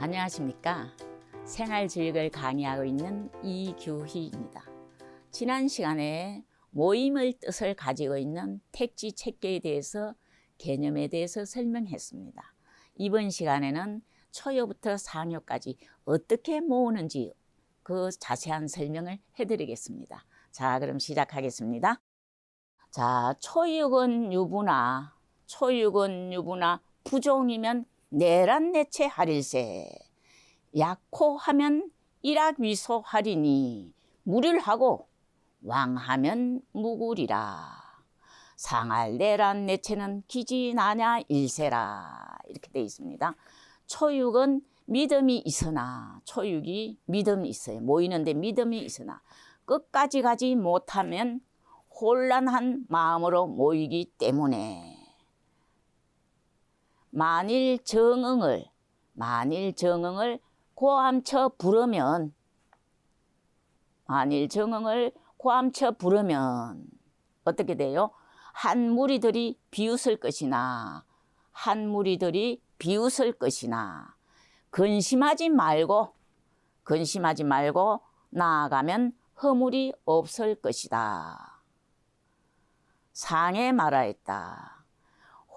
안녕하십니까. 생활지육을 강의하고 있는 이규희입니다. 지난 시간에 모임을 뜻을 가지고 있는 택지 책계에 대해서 개념에 대해서 설명했습니다. 이번 시간에는 초요부터 상요까지 어떻게 모으는지 그 자세한 설명을 해드리겠습니다. 자, 그럼 시작하겠습니다. 자, 초육은 유부나, 초육은 유부나, 부종이면 내란내체 하릴세. 약호하면 일학위소 하리니 무릴하고 왕하면 무구리라. 상할 내란 내체는 기지나냐 일세라. 이렇게 되어 있습니다. 초육은 믿음이 있으나 초육이 믿음이 있어요. 모이는데 믿음이 있으나 끝까지 가지 못하면 혼란한 마음으로 모이기 때문에 만일 정응을 만일 정응을 고함쳐 부르면 만일 정응을 고함쳐 부르면 어떻게 돼요? 한 무리들이 비웃을 것이나 한 무리들이 비웃을 것이나 근심하지 말고 근심하지 말고 나아가면 허물이 없을 것이다. 상에 말하였다.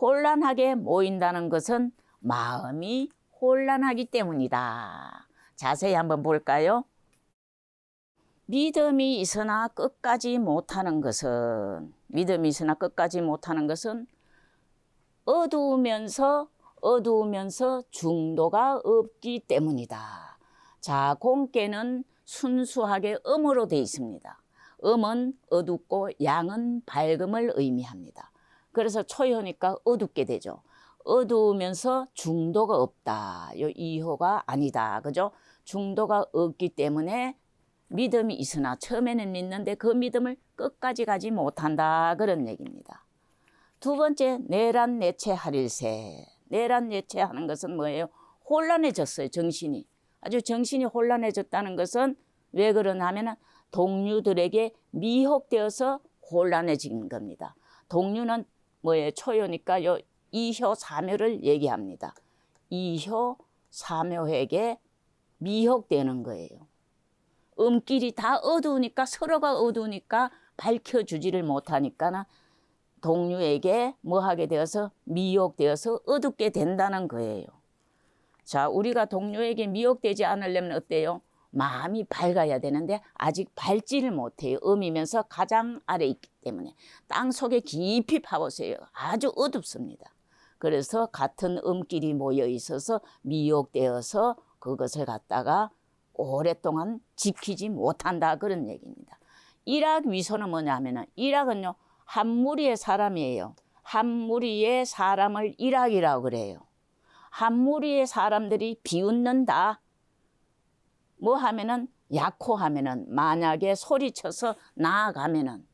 혼란하게 모인다는 것은 마음이 혼란하기 때문이다. 자세히 한번 볼까요? 믿음이 있으나 끝까지 못하는 것은 믿음이 있으나 끝까지 못하는 것은 어두우면서 어두우면서 중도가 없기 때문이다. 자, 공께는 순수하게 음으로 되어 있습니다. 음은 어둡고 양은 밝음을 의미합니다. 그래서 초효니까 어둡게 되죠. 어두우면서 중도가 없다. 요 이호가 아니다. 그죠? 중도가 없기 때문에 믿음이 있으나 처음에는 믿는데 그 믿음을 끝까지 가지 못한다. 그런 얘기입니다. 두 번째, 내란 내체 하릴세. 내란 내체 하는 것은 뭐예요? 혼란해졌어요, 정신이. 아주 정신이 혼란해졌다는 것은 왜 그러냐 하면 동료들에게 미혹되어서 혼란해진 겁니다. 동료는 뭐예요? 초요니까 요 이효 사묘를 얘기합니다. 이효 사묘에게 미혹되는 거예요. 음길이 다 어두우니까 서로가 어두우니까 밝혀주지를 못하니까 동료에게 뭐 하게 되어서 미혹되어서 어둡게 된다는 거예요. 자, 우리가 동료에게 미혹되지 않으려면 어때요? 마음이 밝아야 되는데 아직 밝지를 못해요. 음이면서 가장 아래 있기 때문에 땅 속에 깊이 파보세요. 아주 어둡습니다. 그래서 같은 음길이 모여 있어서 미혹되어서 그것을 갖다가 오랫동안 지키지 못한다 그런 얘기입니다. 일학 위소는 뭐냐면은 일학은요 한 무리의 사람이에요. 한 무리의 사람을 일학이라고 그래요. 한 무리의 사람들이 비웃는다. 뭐 하면은 약호 하면은 만약에 소리쳐서 나아가면은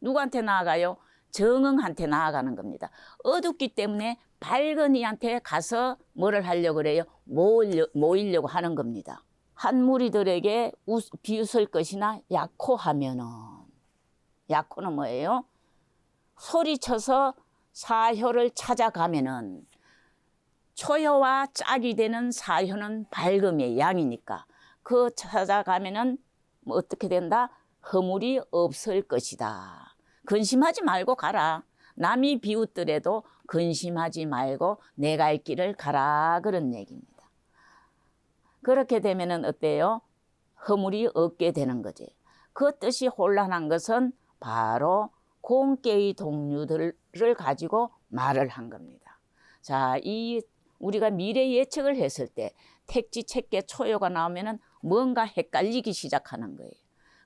누구한테 나아가요? 정응한테 나아가는 겁니다. 어둡기 때문에 밝은 이한테 가서 뭐를 하려고 그래요? 모으려, 모이려고 하는 겁니다. 한 무리들에게 웃, 비웃을 것이나 약호 하면은 약호는 뭐예요? 소리쳐서 사효를 찾아가면은 초효와 짝이 되는 사효는 밝음의 양이니까 그 찾아가면은 뭐 어떻게 된다? 허물이 없을 것이다. 근심하지 말고 가라. 남이 비웃더라도 근심하지 말고 내 갈 길을 가라. 그런 얘기입니다. 그렇게 되면은 어때요? 허물이 없게 되는 거지. 그 뜻이 혼란한 것은 바로 공개의 동료들을 가지고 말을 한 겁니다. 자, 이 우리가 미래 예측을 했을 때 택지 책계 초요가 나오면은 뭔가 헷갈리기 시작하는 거예요.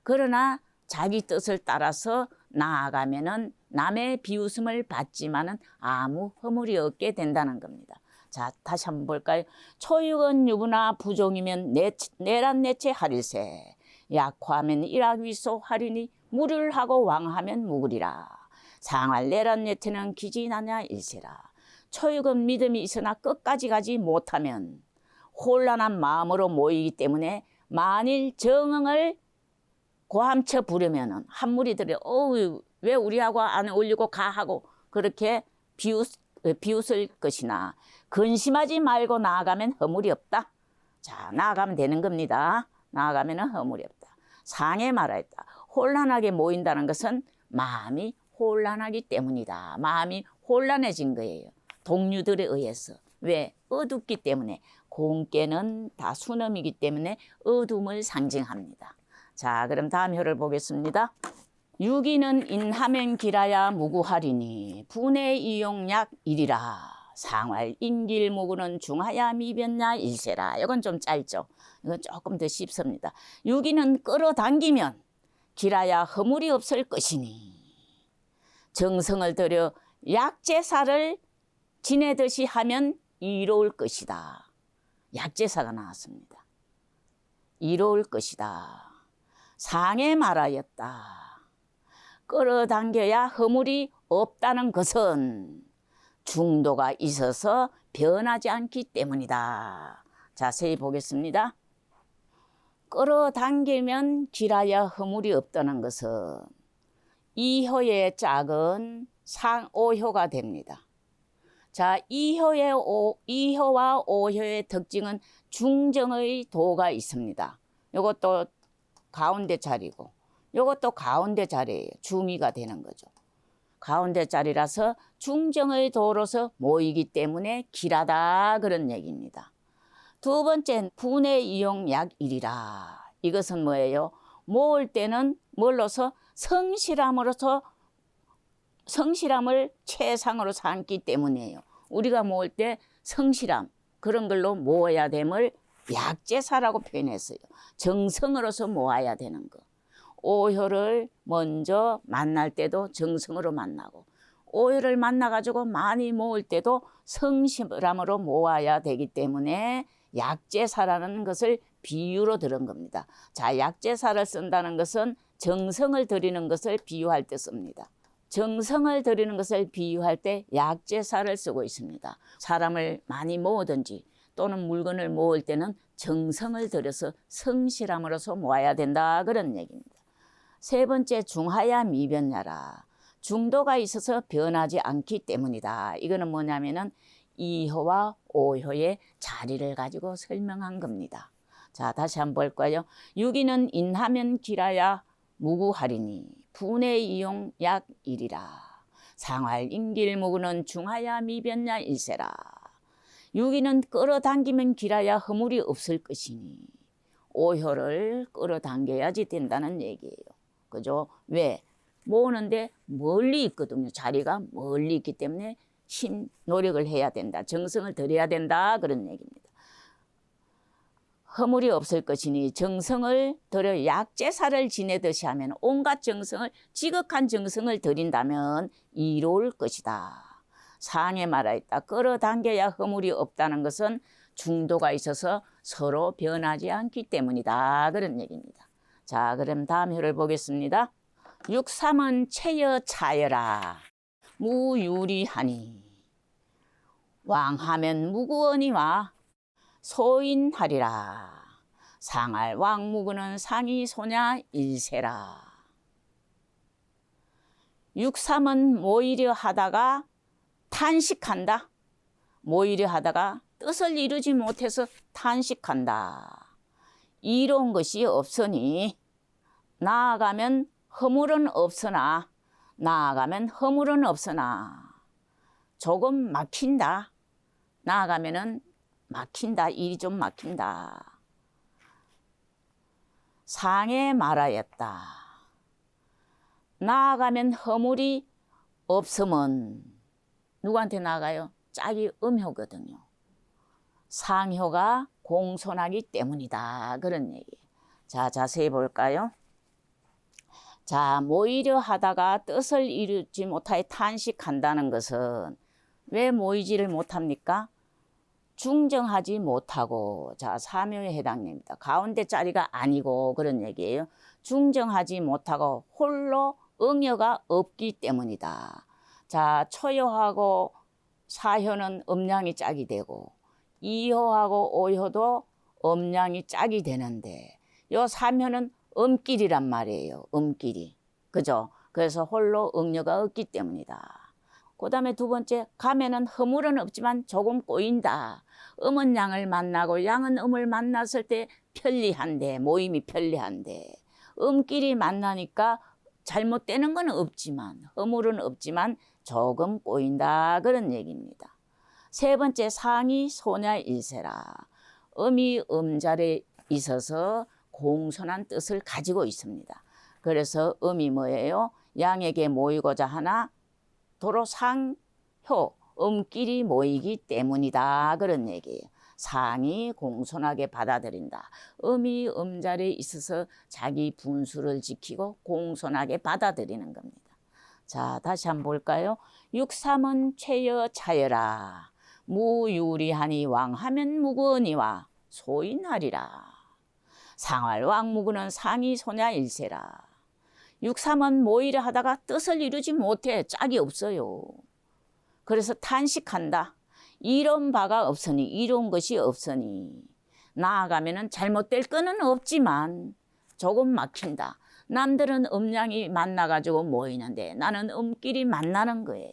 그러나 자기 뜻을 따라서 나아가면은 남의 비웃음을 받지만은 아무 허물이 없게 된다는 겁니다. 자, 다시 한번 볼까요? 초육은 유부나 부종이면 내, 내란 내체 하릴세. 약화하면 일학위소 하리니 무를 하고 왕하면 무구리라. 상할 내란 내체는 기지나냐 일세라. 초육은 믿음이 있으나 끝까지 가지 못하면 혼란한 마음으로 모이기 때문에 만일 정응을 고함쳐 부르면은 한 무리들이 어우 왜 우리하고 안 어울리고 가 하고 그렇게 비웃 비웃을 것이나 근심하지 말고 나아가면 허물이 없다. 자, 나아가면 되는 겁니다. 나아가면 허물이 없다. 상에 말하였다. 혼란하게 모인다는 것은 마음이 혼란하기 때문이다. 마음이 혼란해진 거예요. 동료들에 의해서. 왜? 어둡기 때문에. 공께는 다 수놈이기 때문에 어둠을 상징합니다. 자, 그럼 다음 효를 보겠습니다. 유기는 인하면 기라야 무구하리니 분의 이용약 일이라. 상활 인길 무구는 중하야 미변야 일세라. 이건 좀 짧죠? 이건 조금 더 쉽습니다. 유기는 끌어당기면 기라야 허물이 없을 것이니. 정성을 들여 약제사를 지내듯이 하면 이로울 것이다 약제사가 나왔습니다 이로울 것이다 상에 말하였다 끌어당겨야 허물이 없다는 것은 중도가 있어서 변하지 않기 때문이다. 자세히 보겠습니다. 끌어당기면 길하여 허물이 없다는 것은 이효의 짝은 상오효가 됩니다. 자, 이효의 오, 이효와 오효의 특징은 중정의 도가 있습니다. 이것도 가운데 자리고 이것도 가운데 자리예요. 중의가 되는 거죠. 가운데 자리라서 중정의 도로서 모이기 때문에 길하다 그런 얘기입니다. 두 번째 분의 이용 약일이라. 이것은 뭐예요? 모을 때는 뭘로서 성실함으로서 성실함을 최상으로 삼기 때문이에요. 우리가 모을 때 성실함 그런 걸로 모아야 됨을 약제사라고 표현했어요. 정성으로서 모아야 되는 거. 오효를 먼저 만날 때도 정성으로 만나고 오효를 만나 가지고 많이 모을 때도 성실함으로 모아야 되기 때문에 약제사라는 것을 비유로 들은 겁니다. 자, 약제사를 쓴다는 것은 정성을 들이는 것을 비유할 때 씁니다. 정성을 들이는 것을 비유할 때 약제사를 쓰고 있습니다. 사람을 많이 모으든지 또는 물건을 모을 때는 정성을 들여서 성실함으로써 모아야 된다 그런 얘기입니다. 세 번째 중하야 미변야라. 중도가 있어서 변하지 않기 때문이다. 이거는 뭐냐면은 이효와 오효의 자리를 가지고 설명한 겁니다. 자, 다시 한번 볼까요? 유기는 인하면 기라야 무구하리니 분의 이용 약 일이라. 상활 인길 무구는 중하야 미변야 일세라. 유기는 끌어당기면 기라야 허물이 없을 것이니 오효를 끌어당겨야지 된다는 얘기예요. 그죠? 왜? 모으는데 멀리 있거든요. 자리가 멀리 있기 때문에 힘, 노력을 해야 된다. 정성을 들여야 된다. 그런 얘기입니다. 허물이 없을 것이니 정성을 들여 약제사를 지내듯이 하면 온갖 정성을 지극한 정성을 들인다면 이로울 것이다. 상에 말하였다. 끌어당겨야 허물이 없다는 것은 중도가 있어서 서로 변하지 않기 때문이다. 그런 얘기입니다. 자, 그럼 다음 효를 보겠습니다. 육삼은 체여 차여라. 무유리하니. 왕하면 무구원이와 소인하리라. 상할 왕무구는 상이 소냐 일세라. 육삼은 모이려 하다가 탄식한다. 모이려 하다가 뜻을 이루지 못해서 탄식한다. 이로운 것이 없으니 나아가면 허물은 없으나 나아가면 허물은 없으나 조금 막힌다. 나아가면은 막힌다. 일이 좀 막힌다. 상에 말하였다. 나아가면 허물이 없으면 누구한테 나가요? 짝이 음효거든요. 상효가 공손하기 때문이다. 그런 얘기. 자, 자세히 볼까요? 자, 모이려 하다가 뜻을 이루지 못하여 탄식한다는 것은 왜 모이지를 못합니까? 중정하지 못하고, 자, 사묘에 해당됩니다. 가운데 자리가 아니고 그런 얘기예요. 중정하지 못하고 홀로 응여가 없기 때문이다. 자, 초효하고 사효는 음량이 짝이 되고, 이효하고 오효도 음량이 짝이 되는데, 요 사묘는 음길이란 말이에요. 음길이. 그죠? 그래서 홀로 응여가 없기 때문이다. 그 다음에 두 번째 감에는 허물은 없지만 조금 꼬인다. 음은 양을 만나고 양은 음을 만났을 때 편리한데 모임이 편리한데 음끼리 만나니까 잘못되는 건 없지만 허물은 없지만 조금 꼬인다 그런 얘기입니다. 세 번째 상이 소냐 일세라. 음이 음자리에 있어서 공손한 뜻을 가지고 있습니다. 그래서 음이 뭐예요? 양에게 모이고자 하나 도로 상효 음끼리 모이기 때문이다 그런 얘기예요. 상이 공손하게 받아들인다. 음이 음자리에 있어서 자기 분수를 지키고 공손하게 받아들이는 겁니다. 자, 다시 한번 볼까요? 육삼은 최여 차여라. 무유리하니 왕하면 무거니와 소인하리라. 상할 왕무구는 상이 소냐 일세라. 육삼은 모이려 하다가 뜻을 이루지 못해 짝이 없어요. 그래서 탄식한다. 이런 바가 없으니 이런 것이 없으니 나아가면은 잘못될 거는 없지만 조금 막힌다. 남들은 음양이 만나가지고 모이는데 나는 음끼리 만나는 거예요.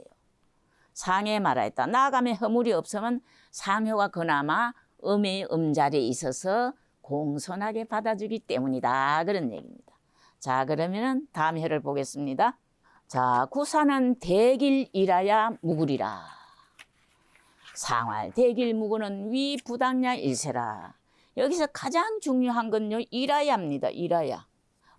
상해 말하였다. 나아가면 허물이 없으면 상효가 그나마 음의 음자리에 있어서 공손하게 받아주기 때문이다. 그런 얘기입니다. 자, 그러면은 다음 해를 보겠습니다. 자, 구사는 대길 이라야 무구리라. 상활 대길 무구는 위 부당냐 일세라. 여기서 가장 중요한 건요, 이라야입니다. 이라야.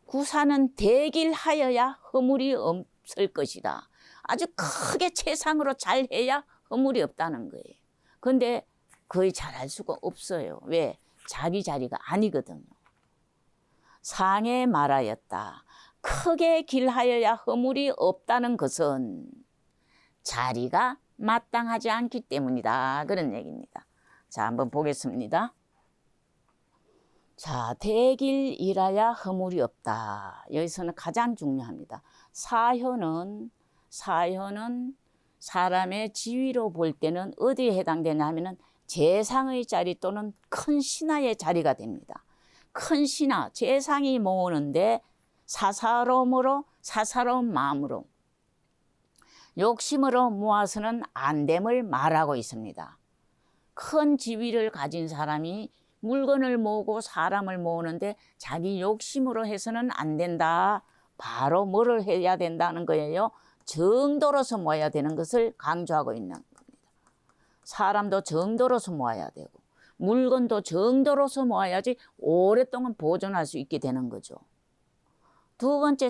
구사는 대길 하여야 허물이 없을 것이다. 아주 크게 최상으로 잘 해야 허물이 없다는 거예요. 근데 거의 잘할 수가 없어요. 왜? 자기 자리가 아니거든요. 상에 말하였다. 크게 길하여야 허물이 없다는 것은 자리가 마땅하지 않기 때문이다. 그런 얘기입니다. 자, 한번 보겠습니다. 자, 대길이라야 허물이 없다. 여기서는 가장 중요합니다. 사효는 사효는 사람의 지위로 볼 때는 어디에 해당되냐 하면은 재상의 자리 또는 큰 신하의 자리가 됩니다. 큰 신하, 재상이 모으는데 사사로움으로 사사로운 마음으로 욕심으로 모아서는 안 됨을 말하고 있습니다. 큰 지위를 가진 사람이 물건을 모으고 사람을 모으는데 자기 욕심으로 해서는 안 된다. 바로 뭐를 해야 된다는 거예요. 정도로서 모아야 되는 것을 강조하고 있는 겁니다. 사람도 정도로서 모아야 되고 물건도 정도로서 모아야지 오랫동안 보존할 수 있게 되는 거죠. 두 번째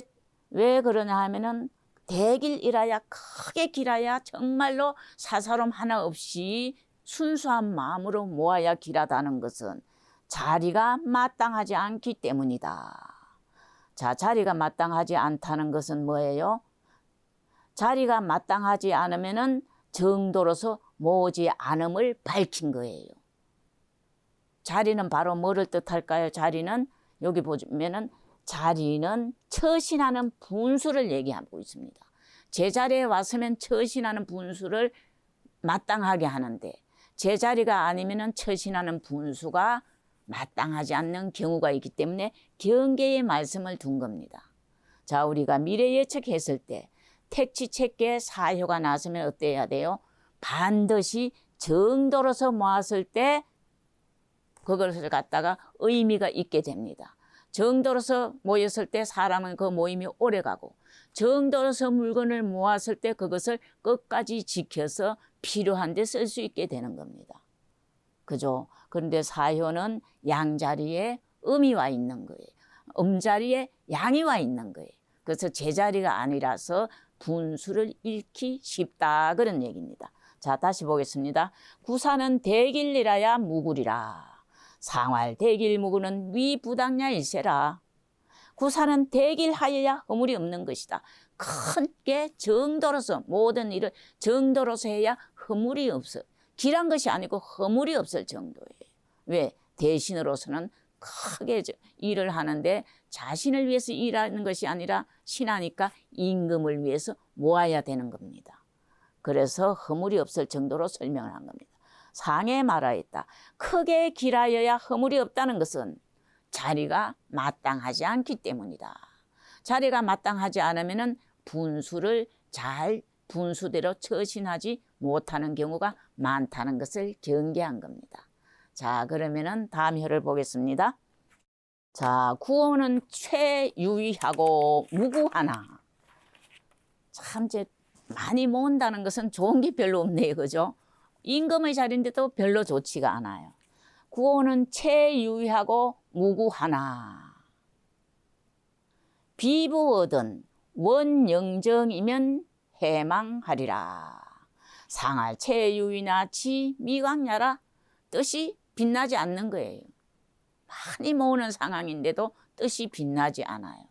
왜 그러냐 하면은 대길이라야 크게 길어야 정말로 사사롬 하나 없이 순수한 마음으로 모아야 길하다는 것은 자리가 마땅하지 않기 때문이다. 자, 자리가 마땅하지 않다는 것은 뭐예요? 자리가 마땅하지 않으면은 정도로서 모으지 않음을 밝힌 거예요. 자리는 바로 뭐를 뜻할까요? 자리는 여기 보면은 자리는 처신하는 분수를 얘기하고 있습니다. 제자리에 왔으면 처신하는 분수를 마땅하게 하는데 제자리가 아니면은 처신하는 분수가 마땅하지 않는 경우가 있기 때문에 경계의 말씀을 둔 겁니다. 자, 우리가 미래 예측했을 때 택지 책계 사효가 나서면 어때야 돼요? 반드시 정도로서 모았을 때 그것을 갖다가 의미가 있게 됩니다. 정도로서 모였을 때 사람은 그 모임이 오래 가고 정도로서 물건을 모았을 때 그것을 끝까지 지켜서 필요한 데 쓸 수 있게 되는 겁니다. 그죠? 그런데 사효는 양자리에 음이 와 있는 거예요. 음자리에 양이 와 있는 거예요. 그래서 제자리가 아니라서 분수를 잃기 쉽다 그런 얘기입니다. 자 다시 보겠습니다. 구사는 대길이라야 무구리라. 상활 대길 무구는 위부당냐 일세라. 구사는 대길 하여야 허물이 없는 것이다. 크게 정도로서 모든 일을 정도로서 해야 허물이 없어. 길한 것이 아니고 허물이 없을 정도예요. 왜? 대신으로서는 크게 일을 하는데 자신을 위해서 일하는 것이 아니라 신하니까 임금을 위해서 모아야 되는 겁니다. 그래서 허물이 없을 정도로 설명을 한 겁니다. 상에 말하였다. 크게 길하여야 허물이 없다는 것은 자리가 마땅하지 않기 때문이다. 자리가 마땅하지 않으면 분수를 잘 분수대로 처신하지 못하는 경우가 많다는 것을 경계한 겁니다. 자, 그러면은 다음 혀를 보겠습니다. 자, 구호는 최유의하고 무구하나. 참, 이제 많이 모은다는 것은 좋은 게 별로 없네요. 그죠? 임금의 자리인데도 별로 좋지가 않아요. 구호는 최유의하고 무구하나. 비부어든 원영정이면 해망하리라. 상할 최유의나 지 미광야라 뜻이 빛나지 않는 거예요. 많이 모으는 상황인데도 뜻이 빛나지 않아요.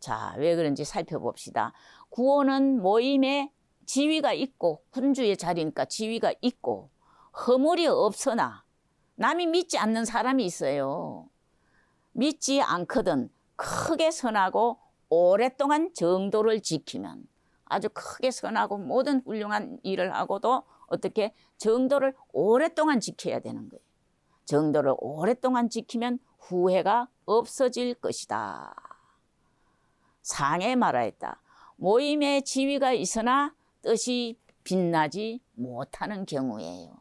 자, 왜 그런지 살펴봅시다. 구호는 모임에 지위가 있고 군주의 자리니까 지위가 있고 허물이 없으나 남이 믿지 않는 사람이 있어요. 믿지 않거든 크게 선하고 오랫동안 정도를 지키면 아주 크게 선하고 모든 훌륭한 일을 하고도 어떻게 정도를 오랫동안 지켜야 되는 거예요. 정도를 오랫동안 지키면 후회가 없어질 것이다. 상에 말하였다. 모임에 지위가 있으나 뜻이 빛나지 못하는 경우예요.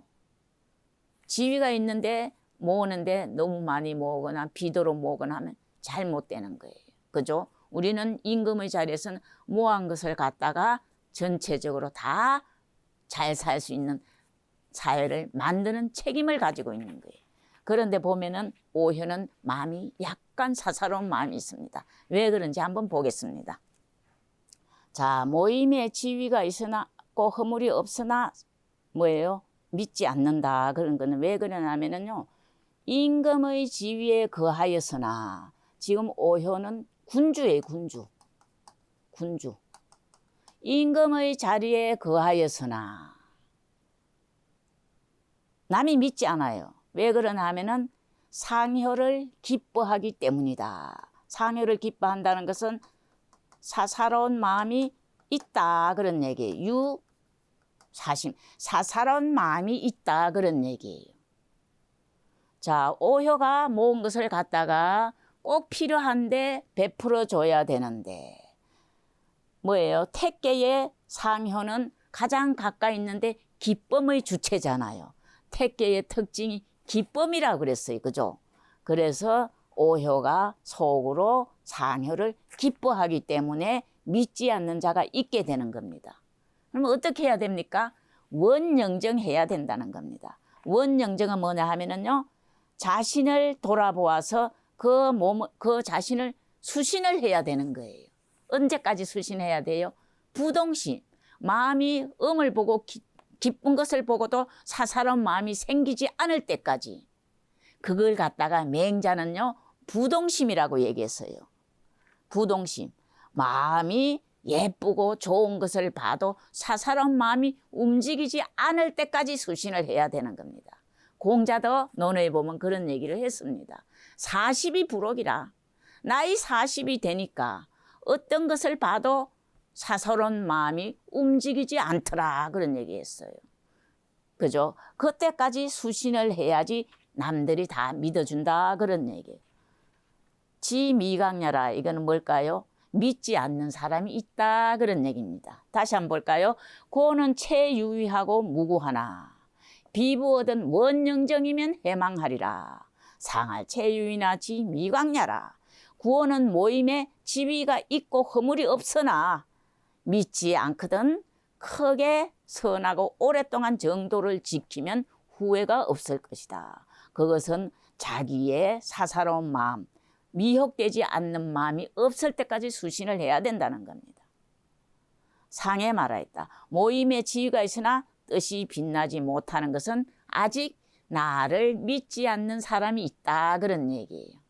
지위가 있는데 모으는데 너무 많이 모으거나 비도로 모으거나 하면 잘 못 되는 거예요. 그죠? 우리는 임금의 자리에서는 모한 것을 갖다가 전체적으로 다 잘 살 수 있는 사회를 만드는 책임을 가지고 있는 거예요. 그런데 보면은 오효는 마음이 약간 사사로운 마음이 있습니다. 왜 그런지 한번 보겠습니다. 자, 모임에 지위가 있으나 꼭 허물이 없으나 뭐예요? 믿지 않는다. 그런 거는 왜 그러냐면은요. 임금의 지위에 거하였으나 지금 오효는 군주예요, 군주. 군주. 임금의 자리에 거하였으나 남이 믿지 않아요. 왜 그러냐 하면은 상효를 기뻐하기 때문이다. 상효를 기뻐한다는 것은 사사로운 마음이 있다 그런 얘기예요. 유 사심 사사로운 마음이 있다 그런 얘기예요. 자 오효가 모은 것을 갖다가 꼭 필요한데 베풀어 줘야 되는데 뭐예요? 택계의 상효는 가장 가까이 있는데 기쁨의 주체잖아요. 택계의 특징이 기쁨이라 그랬어요. 그죠? 그래서 오효가 속으로 상효를 기뻐하기 때문에 믿지 않는 자가 있게 되는 겁니다. 그럼 어떻게 해야 됩니까? 원영정해야 된다는 겁니다. 원영정은 뭐냐 하면은요, 자신을 돌아보아서 그 몸, 그 자신을 수신을 해야 되는 거예요. 언제까지 수신해야 돼요? 부동심. 마음이 음을 보고 기, 기쁜 것을 보고도 사사로운 마음이 생기지 않을 때까지. 그걸 갖다가 맹자는요, 부동심이라고 얘기했어요. 부동심. 마음이 예쁘고 좋은 것을 봐도 사사로운 마음이 움직이지 않을 때까지 수신을 해야 되는 겁니다. 공자도 논어에 보면 그런 얘기를 했습니다. 40이 부록이라. 나이 40이 되니까 어떤 것을 봐도 사사로운 마음이 움직이지 않더라. 그런 얘기 했어요. 그죠? 그때까지 수신을 해야지 남들이 다 믿어준다. 그런 얘기예요. 지미강야라. 이거는 뭘까요? 믿지 않는 사람이 있다. 그런 얘기입니다. 다시 한번 볼까요? 고는 체유의하고 무구하나. 비부 얻은 원영정이면 해망하리라. 상할 체유이나 지 미광야라. 구원은 모임에 지위가 있고 허물이 없으나 믿지 않거든 크게 선하고 오랫동안 정도를 지키면 후회가 없을 것이다. 그것은 자기의 사사로운 마음, 미혹되지 않는 마음이 없을 때까지 수신을 해야 된다는 겁니다. 상에 말하였다. 모임에 지위가 있으나 뜻이 빛나지 못하는 것은 아직 나를 믿지 않는 사람이 있다 그런 얘기예요.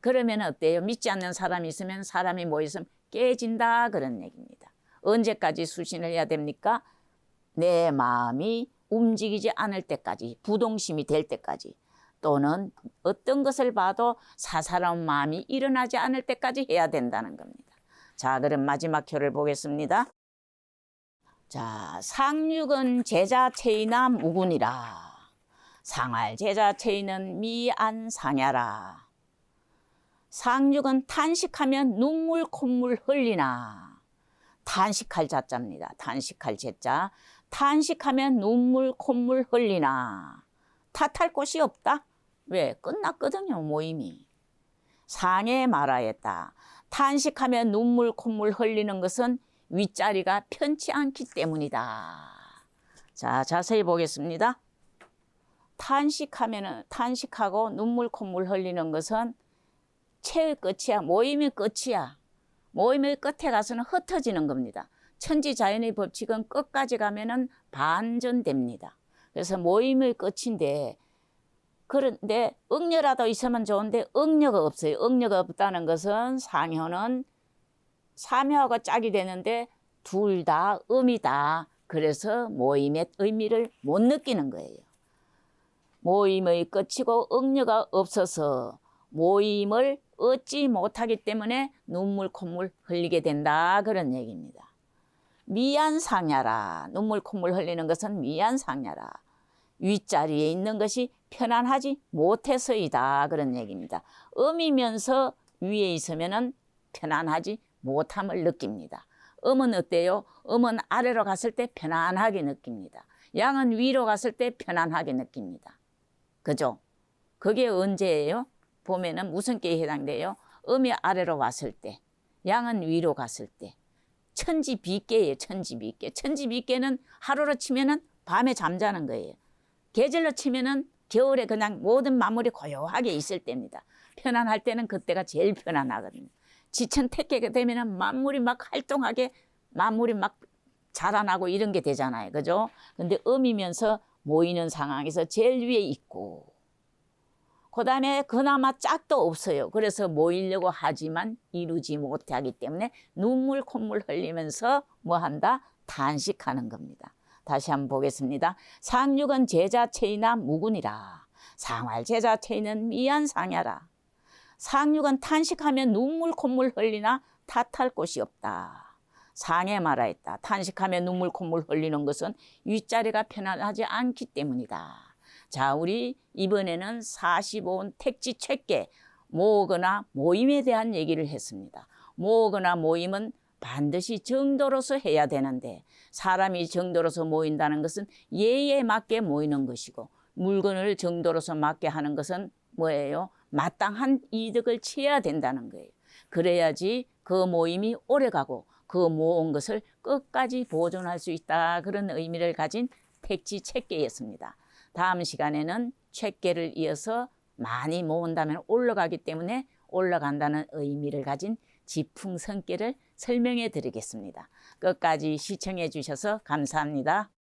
그러면 어때요? 믿지 않는 사람이 있으면 사람이 모였으면 깨진다 그런 얘기입니다. 언제까지 수신을 해야 됩니까? 내 마음이 움직이지 않을 때까지 부동심이 될 때까지 또는 어떤 것을 봐도 사사로운 마음이 일어나지 않을 때까지 해야 된다는 겁니다. 자, 그럼 마지막 표를 보겠습니다. 자, 상육은 제자체이나 무군이라. 상할 제자체이는 미안상야라. 상육은 탄식하면 눈물 콧물 흘리나. 탄식할 자자입니다. 탄식할 제자. 탄식하면 눈물 콧물 흘리나 탓할 곳이 없다. 왜 끝났거든요 모임이. 상해 말하였다. 탄식하면 눈물 콧물 흘리는 것은 윗자리가 편치 않기 때문이다. 자 자세히 보겠습니다. 탄식하면은 탄식하고 눈물 콧물 흘리는 것은 최의 끝이야. 모임의 끝이야. 모임의 끝에 가서는 흩어지는 겁니다. 천지 자연의 법칙은 끝까지 가면은 반전됩니다. 그래서 모임의 끝인데 그런데 응려라도 있으면 좋은데 응려가 없어요. 응려가 없다는 것은 상효는 사묘하고 짝이 되는데 둘 다 음이다. 그래서 모임의 의미를 못 느끼는 거예요. 모임의 끝이고 응려가 없어서 모임을 얻지 못하기 때문에 눈물 콧물 흘리게 된다 그런 얘기입니다. 미안 상야라 눈물 콧물 흘리는 것은 미안 상야라 윗자리에 있는 것이 편안하지 못해서이다 그런 얘기입니다. 음이면서 위에 있으면은 편안하지 못함을 느낍니다. 음은 어때요? 음은 아래로 갔을 때 편안하게 느낍니다. 양은 위로 갔을 때 편안하게 느낍니다. 그죠? 그게 언제예요? 보면은 무슨 깨에 해당돼요? 음이 아래로 왔을 때, 양은 위로 갔을 때. 천지 비깨예요. 천지 비깨. 천지 비깨는 하루로 치면은 밤에 잠자는 거예요. 계절로 치면은 겨울에 그냥 모든 만물이 고요하게 있을 때입니다. 편안할 때는 그때가 제일 편안하거든요. 지천 택계가 되면은 만물이 막 활동하게 만물이 막 자라나고 이런 게 되잖아요. 그죠? 근데 음이면서 모이는 상황에서 제일 위에 있고 그 다음에 그나마 짝도 없어요. 그래서 모이려고 하지만 이루지 못하기 때문에 눈물 콧물 흘리면서 뭐 한다? 탄식하는 겁니다. 다시 한번 보겠습니다. 상육은 제자체이나 무군이라. 상활 제자체이는 미안 상야라. 상육은 탄식하면 눈물 콧물 흘리나 탓할 곳이 없다. 상에 말하였다. 탄식하면 눈물 콧물 흘리는 것은 윗자리가 편안하지 않기 때문이다. 자, 우리 이번에는 45원 택지 책계 모으거나 모임에 대한 얘기를 했습니다. 모으거나 모임은 반드시 정도로서 해야 되는데 사람이 정도로서 모인다는 것은 예에 맞게 모이는 것이고 물건을 정도로서 맞게 하는 것은 뭐예요? 마땅한 이득을 취해야 된다는 거예요. 그래야지 그 모임이 오래가고 그 모은 것을 끝까지 보존할 수 있다. 그런 의미를 가진 택지 책계였습니다. 다음 시간에는 책계를 이어서 많이 모은다면 올라가기 때문에 올라간다는 의미를 가진 지풍 성계를 설명해 드리겠습니다. 끝까지 시청해 주셔서 감사합니다.